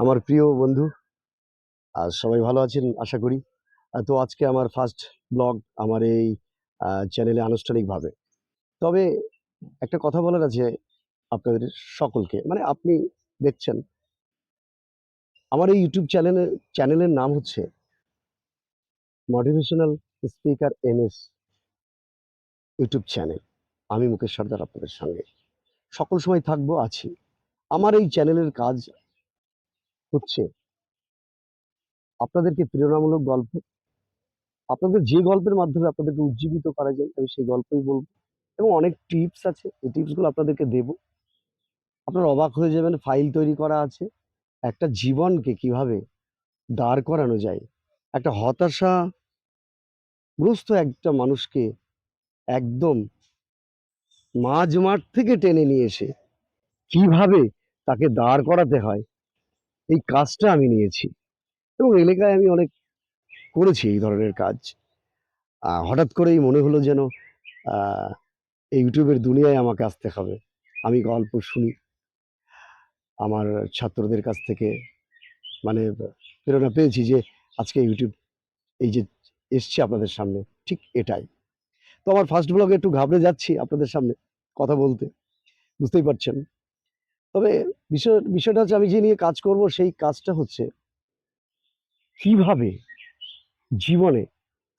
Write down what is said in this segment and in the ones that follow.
আমার প্রিয় বন্ধু আর সবাই ভালো আছেন? আশা করি। তো আজকে আমার ফার্স্ট ব্লগ আমার এই চ্যানেলে আনুষ্ঠানিকভাবে। তবে একটা কথা বলার আছে আপনাদের সকলকে। মানে আপনি দেখছেন, আমার এই ইউটিউব চ্যানেলের চ্যানেলের নাম হচ্ছে motivational speaker M S YouTube channel আমি মুকেশ সর্দার আপনাদের সঙ্গে। সকল সময় থাকব, আছি। আমার এই চ্যানেলের কাজ হচ্ছে। আপনাদেরকে প্রেরণামূলক গল্প। আপনাদের যে গল্পের মাধ্যমে আপনাদেরকে উজ্জীবিত করা যায়, আমি সেই গল্পই বলব। এবং অনেক টিপস আছে, এই টিপসগুলো আপনাদেরকে দেব। আপনারা অবাক হয়ে যাবেন ফাইল তৈরি করা আছে। একটা জীবনকে কীভাবে দাঁড় করানো যায়। একটা হতাশা গ্রস্ত একটা মানুষকে একদম মাঝ মাঠ থেকে টেনে নিয়ে এসে কীভাবে তাকে দাঁড় করাতে হয় এই কাজটা আমি নিয়েছি। এবং এলাকায় আমি অনেক করেছি এই ধরনের কাজ। হঠাৎ করেই মনে হলো যেন এই ইউটিউবের দুনিয়ায় আমাকে আসতে হবে। আমি গল্প শুনি। আমার ছাত্রদের কাছ থেকে মানে প্রেরণা পেয়েছি যে, আজকে ইউটিউব এই যে এসছে আপনাদের সামনে, ঠিক এটাই। তো আমার ফার্স্ট ব্লগে একটু ঘাবড়ে যাচ্ছি আপনাদের সামনে কথা বলতে। বুঝতেই পারছেন? তবে বিষয় বিষয়টা হচ্ছে আমি যে নিয়ে কাজ করব সেই কাজটা হচ্ছে কীভাবে জীবনে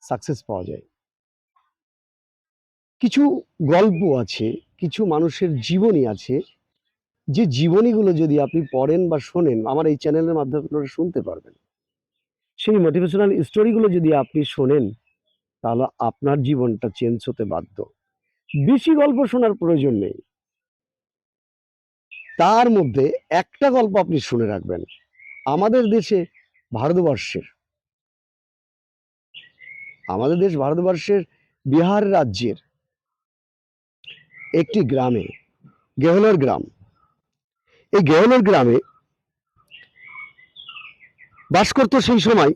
সাকসেস পাওয়া যায়। কিছু গল্প আছে কিছু মানুষের জীবনী আছে যে জীবনীগুলো যদি আপনি পড়েন বা শোনেন আমার এই চ্যানেলের মাধ্যমে আপনারা শুনতে পারবেন। সেই মোটিভেশনাল স্টোরিগুলো যদি আপনি শোনেন তাহলে আপনার জীবনটা চেঞ্জ হতে বাধ্য। বেশি গল্প শোনার প্রয়োজন নেই। তার মধ্যে একটা গল্প আপনি শুনে রাখবেন। আমাদের দেশে ভারতবর্ষের, আমাদের দেশ ভারতবর্ষের বিহার রাজ্যের একটি গ্রামে, গেহলর গ্রাম। এই গেহলর গ্রামে বাস করতো সেই সময়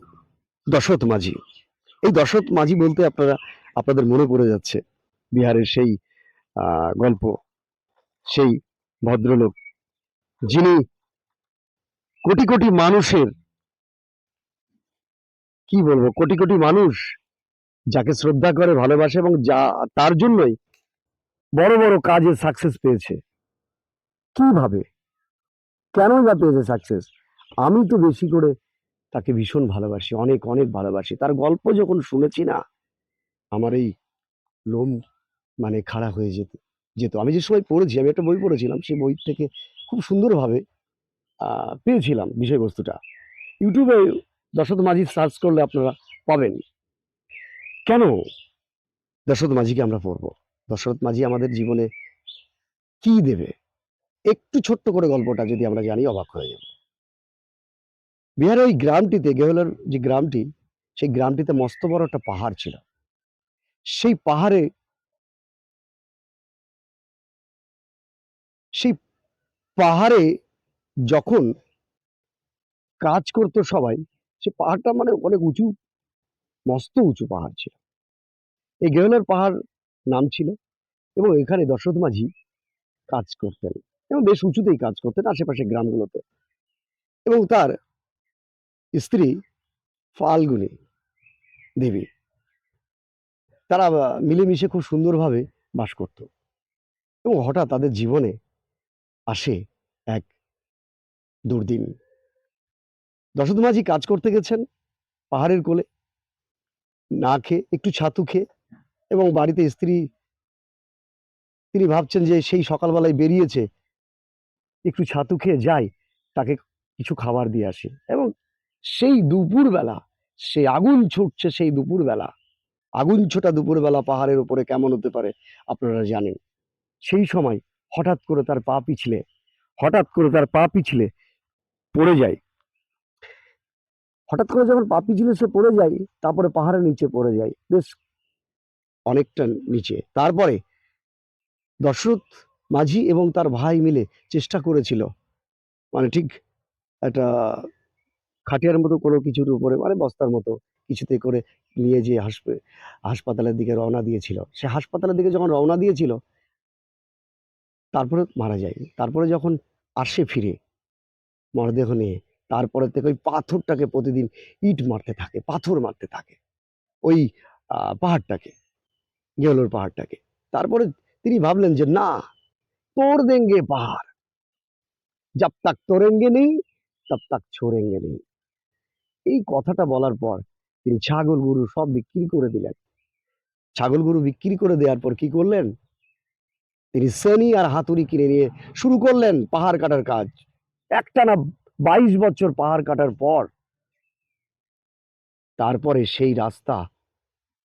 দশরথ মাঝি। এই দশরথ মাঝি বলতে আপনারা, আপনাদের মনে পড়ে যাচ্ছে বিহারের সেই গল্প, সেই ভদ্রলোক। যিনি কোটি কোটি মানুষের, কি বলব, কোটি কোটি মানুষ যাকে শ্রদ্ধা করে, ভালোবাসে এবং যা, তার জন্যই বড় বড় কাজে সাকসেস পেয়েছে। কীভাবে? কেন বা পেয়েছে সাকসেস আমি তো বেশি করে তাকে ভীষণ ভালোবাসি, অনেক অনেক ভালোবাসি। তার গল্প যখন শুনেছি না, আমার এই লোম মানে খাড়া হয়ে যেত যেত। আমি যে সময় পড়েছি, আমি একটা বই পড়েছিলাম সেই বই থেকে খুব সুন্দরভাবে পেয়েছিলাম বিষয়বস্তুটা। ইউটিউবে দশরথ মাঝি সার্চ করলে আপনারা পাবেন। কেন দশরথ মাঝিকে আমরা পড়ব? দশরথ মাঝি আমাদের জীবনে কি দেবে? একটু ছোট্ট করে গল্পটা যদি আমরা জানি, অবাক হয়ে যাব। বিহারের ওই গ্রামটিতে, গেহলার যে গ্রামটি, সেই গ্রামটিতে মস্ত বড় একটা পাহাড় ছিল। সেই পাহাড়ে সেই পাহাড়ে যখন কাজ করতো সবাই, সে পাহাড়টা মানে অনেক উঁচু, মস্ত উঁচু পাহাড় ছিল। এই গেহলার পাহাড় নাম ছিল এবং এখানে দশরথ মাঝি কাজ করতেন এবং বেশ উঁচুতেই কাজ করতেন আশেপাশে গ্রামগুলোতে। এবং তার স্ত্রী ফাল্গুনি দেবী, তারা মিলেমিশে খুব সুন্দরভাবে বাস করত। এবং হঠাৎ তাদের জীবনে আসে এক দুর্দিন। দশরথ মাঝি কাজ করতে গেছেন পাহাড়ের কোলে। না খেয়ে, একটু ছাতু খেয়ে এবং বাড়িতে স্ত্রী, তিনি ভাবছেন যে সেই সকালবেলায় বেরিয়েছে, একটু ছাতু খেয়ে যায় তাকে কিছু খাবার দিয়ে আসি। এবং সেই দুপুরবেলা সেই আগুন ছুটছে সেই দুপুরবেলা, আগুন ছোটা দুপুরবেলা পাহাড়ের উপরে কেমন হতে পারে আপনারা জানেন। সেই সময় হঠাৎ করে তার পা পিছলে, হঠাৎ করে তার পা পিছলে পড়ে যায়। হঠাৎ করে যখন পা পিছলে সে পড়ে যায়, তারপরে পাহাড়ের নিচে পড়ে যায়, বেশ অনেকটা নিচে। তারপরে দশরথ মাঝি এবং তার ভাই মিলে চেষ্টা করেছিল মানে ঠিক একটা খাটিয়ার মতো কোনো কিছুর উপরে মানে বস্তার মতো কিছুতে করে নিয়ে যে হাসপে, হাসপাতালের দিকে রওনা দিয়েছিল। সে হাসপাতালের দিকে যখন রওনা দিয়েছিল তারপরে মারা যায় তারপরে যখন আসে ফিরে, মরদেহ নিয়ে, তারপরে থেকে ওই পাথরটাকে প্রতিদিন ইট মারতে থাকে, পাথর মারতে থাকে। ওই পাহাড়টাকে গেহলোর পাহাড়টাকে। তারপরে তিনি ভাবলেন যে, না, তোর দেঙ্গে পাহাড়। জব তাক তোরেঙ্গে নেই, তব তাক ছোড়েঙ্গে নেই। এই কথাটা বলার পর তিনি ছাগল গরু সব বিক্রি করে দিলেন। ছাগল গরু বিক্রি করে দেওয়ার পর কি করলেন? তিনি সেনি আর হাতুড়ি কিনে নিয়ে শুরু করলেন পাহাড় কাটার কাজ। একটানা বাইশ বছর পাহাড় কাটার পর তারপরে সেই রাস্তা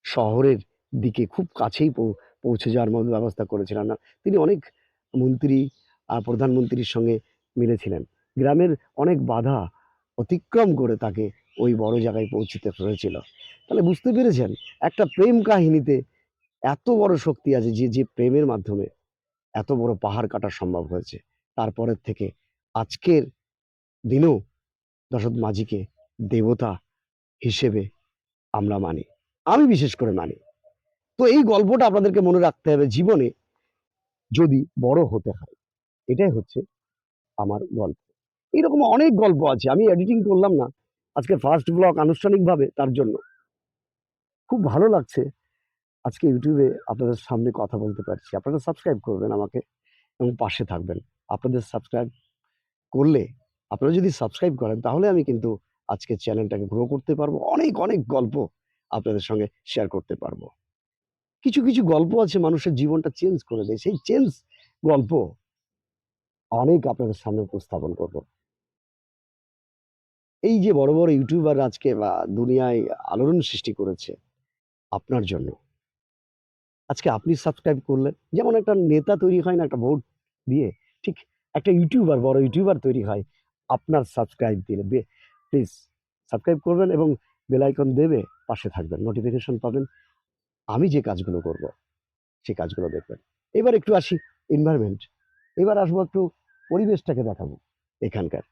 শহরের দিকে খুব কাছেই পৌঁছে যাওয়ার মতো ব্যবস্থা করেছিলেন। না, তিনি অনেক মন্ত্রী আর প্রধানমন্ত্রীর সঙ্গে মিলেছিলেন। গ্রামের অনেক বাধা অতিক্রম করে তাকে ওই বড় জায়গায় পৌঁছতে হয়েছিল। তাহলে বুঝতে পেরেছেন, একটা প্রেম কাহিনীতে এত বড় শক্তি আছে যে যে প্রেমের মাধ্যমে এত বড় পাহাড় কাটা সম্ভব হয়েছে। তারপরের থেকে আজকের দিনেও দশরথ মাঝিকে দেবতা হিসেবে আমরা মানি। আমি বিশেষ করে মানি। তো এই গল্পটা আপনাদেরকে মনে রাখতে হবে জীবনে যদি বড় হতে হয়। এটাই হচ্ছে আমার গল্প। এরকম অনেক গল্প আছে। আমি এডিটিং করলাম না। আজকে ফার্স্ট ব্লগ আনুষ্ঠানিকভাবে তার জন্য। খুব ভালো লাগছে। আজকে ইউটিউবে আপনাদের সামনে কথা বলতে পারছি। আপনারা সাবস্ক্রাইব করবেন আমাকে এবং পাশে থাকবেন। আপনাদের সাবস্ক্রাইব করলে আপনারা যদি সাবস্ক্রাইব করেন, তাহলে আমি কিন্তু আজকে চ্যানেলটাকে গ্রো করতে পারব। অনেক অনেক গল্প আপনাদের সঙ্গে শেয়ার করতে পারব। কিছু কিছু গল্প আছে মানুষের জীবনটা চেঞ্জ করে দেয়। সেই চেঞ্জ গল্প অনেক আপনাদের সামনে উপস্থাপন করব। এই যে বড় বড় ইউটিউবার আজকে বা দুনিয়ায় আলোড়ন সৃষ্টি করেছে আপনার জন্য। আজকে আপনি সাবস্ক্রাইব করলেন। যেমন একটা নেতা তৈরি হয় না, একটা ভোট দিয়ে, ঠিক একটা ইউটিউবার বড় ইউটিউবার তৈরি হয়, আপনার সাবস্ক্রাইব দিলে। প্লিজ সাবস্ক্রাইব করবেন এবং বেলাইকন দেবে, পাশে থাকবেন নোটিফিকেশন পাবেন। আমি যে কাজগুলো করব সেই কাজগুলো দেখবেন। এবার একটু আসি এনভায়রনমেন্ট এবার আসব একটু পরিবেশটাকে দেখাবো এখানকার।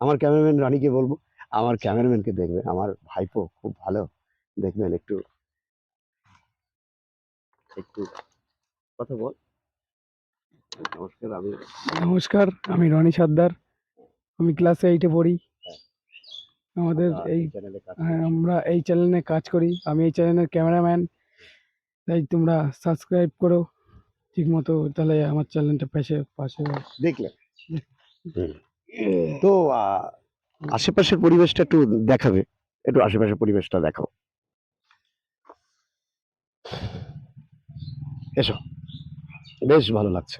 আমার ক্যামেরাম্যান রানীকে বলব, আমার ক্যামেরাম্যানকে দেখবে আমার ভাইপো খুব ভালো, দেখবেন একটু একটু কথা বল। নমস্কার আমি নমস্কার আমি রনি সর্দার আমি ক্লাস এইটে পড়ি। আমাদের এই চ্যানেলে হ্যাঁ, আমরা এই চ্যানেলে কাজ করি। আমি এই চ্যানেলের ক্যামেরাম্যান তাই তোমরা সাবস্ক্রাইব করো। ঠিক মতো তাহলে আমার চ্যানেলটা পাশে পাশে দেখলেন তো আশেপাশের পরিবেশটা একটু দেখাবে। একটু আশেপাশের পরিবেশটা দেখাও। এসো। বেশ ভালো লাগছে।